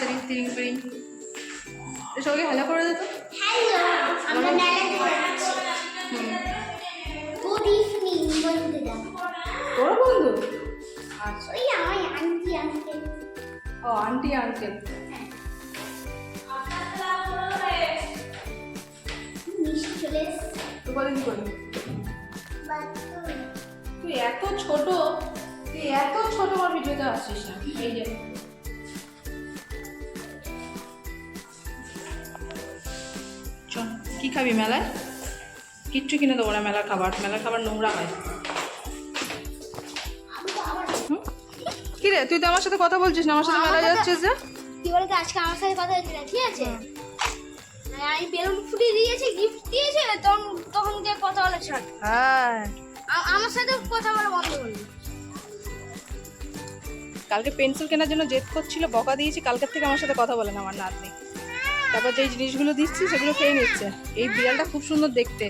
তাড়াতাড়ি তিরিং পিরিং সবাইকে হ্যালো করে দে তো। হ্যালো আমরা মেলাতে যাচ্ছি। গুড ইভিনিং বন্ধুরা। তোর বন্ধু? আচ্ছা। ও আন্টি আঙ্কেল তুই এত ছোট তুই এত ছোট আমার ভিডিওতে আসছিস না। এই যে। কি খাবি মেলায়? কিচ্ছু কিনে দেবো না মেলার খাবার। মেলার খাবার নোংরা হয়। আমি হুম? কি রে তুই তো আমার সাথে কথা বলছিস না আমার সাথে মেলায় যাচ্ছিস যে? কি বলতো আজকে আমার সাথে কথা হয়েছিল ঠিক আছে? আর আমি বেলুন ফুটিয়ে দিয়েছি গিফট দিয়েছে তখন তখন দিয়ে কথা বলা ছাড়। হ্যাঁ। আমার সাথে কথা বলা বন্ধ করলি কালকে পেন্সিল কেনার জন্য জেদ করছিল বকা দিয়েছি কালকের থেকে আমার সাথে কথা বলে না আমার নাতনি। তারপর যেই জিনিসগুলো দিচ্ছি, সেগুলো খেয়ে নিচ্ছে। এই বিড়ালটা খুব সুন্দর দেখতে।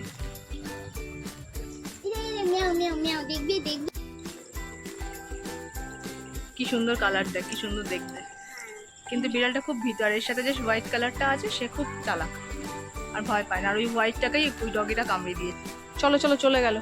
কি সুন্দর কালার দেখ, কি সুন্দর দেখতে। কিন্তু বিড়ালটা খুব ভিতর এর সাথে যে হোয়াইট কালারটা আছে, সে খুব চালাক। আর ভয় পায় না, আর ওই হোয়াইটটাকেই ওই ডগিটা কামড়ে দিয়েছে। চলো চলো, চলে গেল।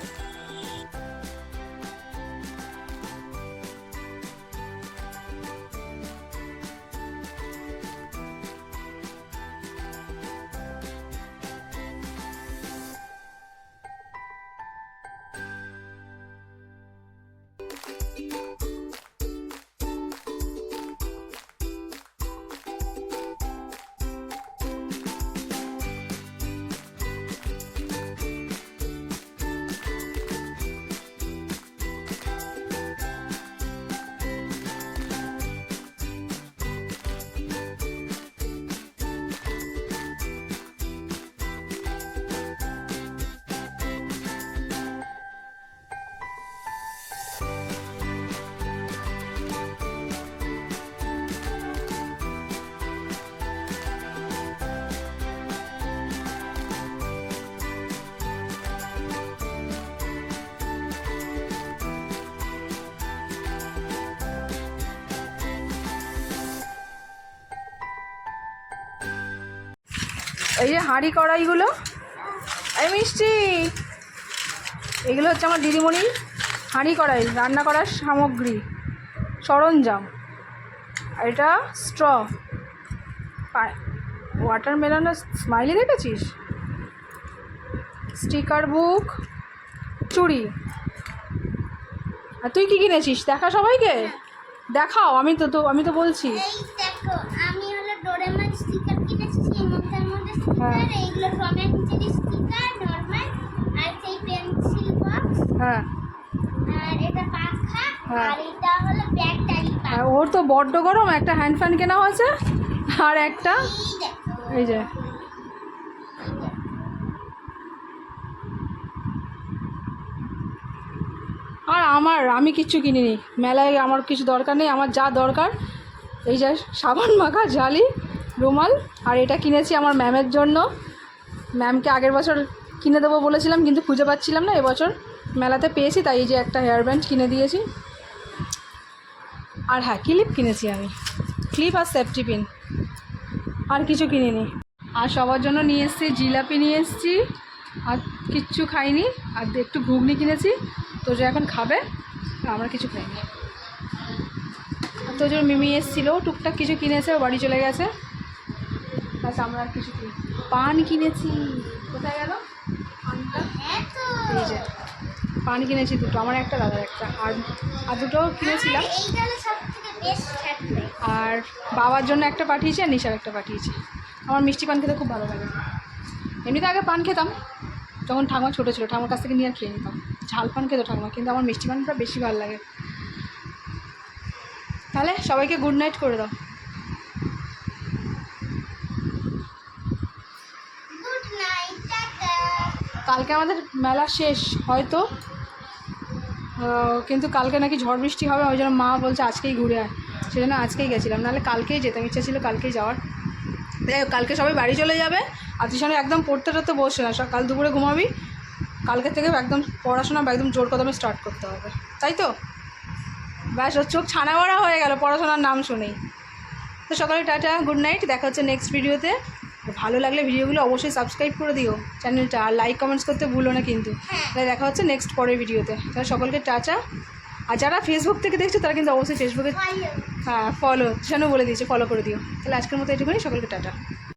এই যে হাঁড়ি কড়াইগুলো, এই মিষ্টি। এগুলো হচ্ছে আমার দিদিমণির হাঁড়ি কড়াই, রান্না করার সামগ্রী, সরঞ্জাম। আর এটা স্ট্র। ওয়াটারমেলনের স্মাইলি দেখেছিস? স্টিকার বুক চুড়ি। আর তুই কি কিনেছিস? দেখা সবাইকে? দেখাও, আমি তো তো আমি তো বলছি। হ্যাঁ। স্টিকার এইগুলো টম স্টিকার নরমাল আর সেই পেন্সিল বক্স হ্যাঁ। আর এটা পাখা হ্যাঁ। আর এটা হলো ব্যাটারি আর ওর তো বড্ড গরম একটা হ্যান্ড ফ্যান কেনা হয়েছে আর একটা এই এই যে। আর আমার আমি কিচ্ছু কিনিনি। মেলায় আমার কিছু দরকার নেই আমার যা দরকার এই যে সাবান মাখা জালি রুমাল, আর এটা কিনেছি আমার ম্যামের জন্য। ম্যামকে আগের বছর কিনে দেবো বলেছিলাম, কিন্তু খুঁজে পাচ্ছিলাম না। এবছর মেলাতে পেয়েছি, তাই এই যে একটা হেয়ার ব্যান্ড কিনে দিয়েছি। আর হ্যাঁ ক্লিপ কিনেছি আমি। ক্লিপ আর সেফটি পিন আর কিছু কিনিনি। আর সবার জন্য নিয়ে এসেছি, জিলাপি নিয়ে এসেছি। আর কিচ্ছু খাইনি। আর একটু ঘুগনি কিনেছি। তো যে এখন খাবে। আমরা কিছু খাইনি। তো যে মিমি এসেছিল, টুকটাক কিছু কিনেছে বাড়ি চলে গেছে। ব্যাস আমরা আর কিছু কিনি পান কিনেছি। কোথায় গেল? পানটা? এই যে পান কিনেছি দুটো আমার একটা দাদার একটা। আর আর দুটো কিনেছিলাম। আর বাবার জন্য একটা পাঠিয়েছি আর নিশার একটা পাঠিয়েছি। আমার মিষ্টি পান খেতে খুব ভালো লাগে। এমনিতে আগে পান খেতাম যখন ঠাকুমা ছোটো ছিল ঠাকুমার কাছ থেকে নিয়ে আর খেয়ে নিতাম। ঝাল পান খেতো ঠাকুমা কিন্তু আমার মিষ্টি পানটা বেশি ভালো লাগে। তাহলে সবাইকে গুড নাইট করে দাও গুড নাইট টাটা কালকে আমাদের মেলা শেষ, হয়তো। কিন্তু কালকে নাকি ঝড় বৃষ্টি হবে, ওই জন্য মা বলছে আজকেই ঘুরে আয়। সেজন্য আজকেই গেছিলাম, নাহলে কালকেই যেতাম, ইচ্ছা ছিল কালকেই যাওয়ার। যাই কালকে সবাই বাড়ি চলে যাবে, আর টিউশনে একদম পড়তে টড়তে বসে না সকাল দুপুরে ঘুমাবি, কালকে থেকে একদম পড়াশোনা একদম জোর কদমে স্টার্ট করতে হবে, তাই তো? ব্যাস, ওর চোখ ছানা বড়া হয়ে গেল, পড়াশোনার নাম শুনেই। তো সকালে টাটা গুড নাইট দেখা হচ্ছে নেক্সট ভিডিওতে ভালো লাগলে ভিডিওগুলো অবশ্যই সাবস্ক্রাইব করে দিও। চ্যানেলটা আর লাইক কমেন্টস করতে ভুলো না কিন্তু। তাহলে দেখা হচ্ছে নেক্সট পরের ভিডিওতে। তাহলে সকলকে টাচা আর যারা ফেসবুক থেকে দেখছ তারা কিন্তু অবশ্যই ফেসবুকে হ্যাঁ ফলো সেন বলে দিয়েছে ফলো করে দিও। তাহলে আজকের মতো এটুকুনি। সকলকে টাটা।